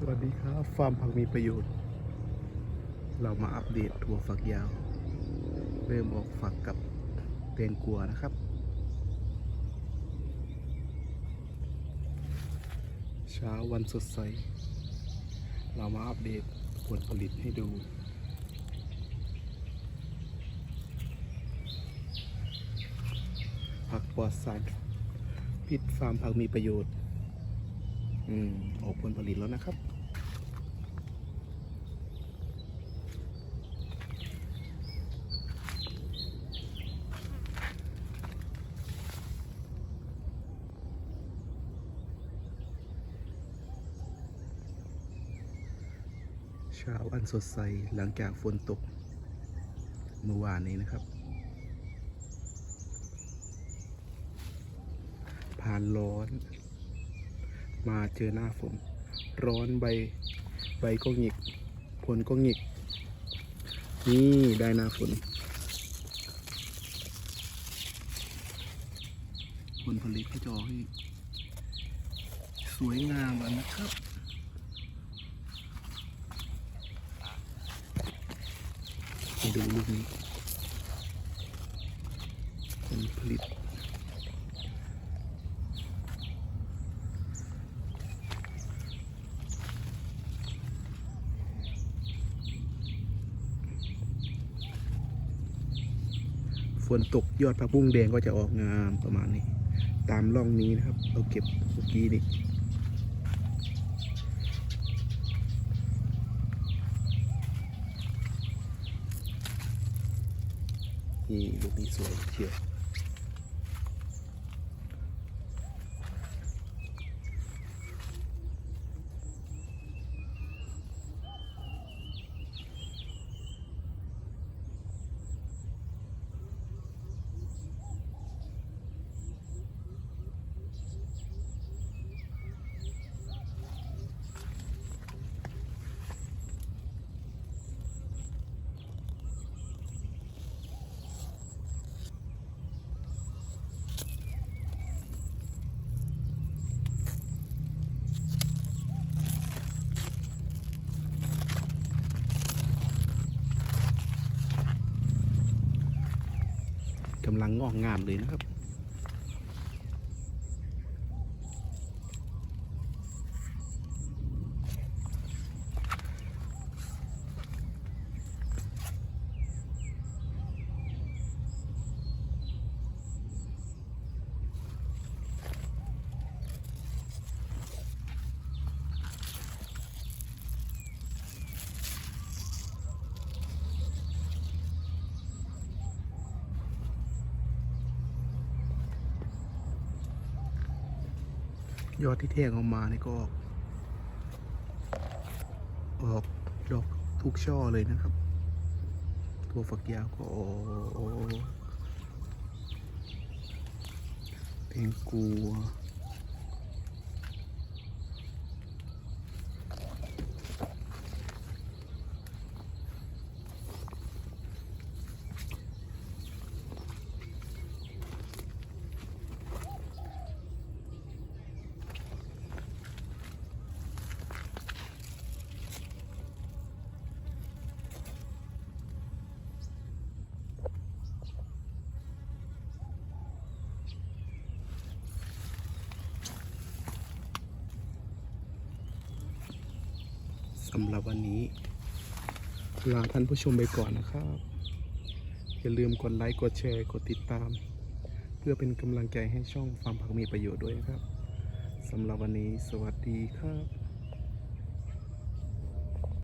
สวัสดีครับ ฟาร์มผักมีประโยชน์ เรามาอัปเดตถั่วฝักยาว เริ่มออกฝักกับแตงกัวนะครับ เช้าวันสดใส เรามาอัปเดตผลผลิตให้ดูผักปลอดสารพิษฟาร์มผักมีประโยชน์ อืมออกผลผลิตแล้วนะครับ เช้าอันสดใสหลังจากฝนตก เมื่อวานนี้นะครับ ผ่านร้อน มาเจอหน้าฝน ร้อนใบใบก็หงิก ผลก็หงิก นี่ได้หน้าฝน ผลผลิตก็จะออกให้สวยงามแล้วนะครับดูลูกนี้ผลผลิต ฝนตกยอดผักบุ้งแดงก็จะออกงามประมาณนี้ ตามร่องนี้นะครับ เราเก็บเมื่อกี้นี่นี่ลูกนี้สวยเชียว กำลังงอกงามเลยนะครับ ยอดที่แทงออกมานี่ก็ออกออกดอกทุกช่อเลยนะครับ ตัวฝักยาวก็ออกแตงกัว สำหรับวันนี้ ลาท่านผู้ชมไปก่อนนะครับ อย่าลืมกดไลค์ กดแชร์ กดติดตาม เพื่อเป็นกำลังใจให้ช่องฟาร์มผักมีประโยชน์ด้วยนะครับสำหรับวันนี้ สวัสดีครับ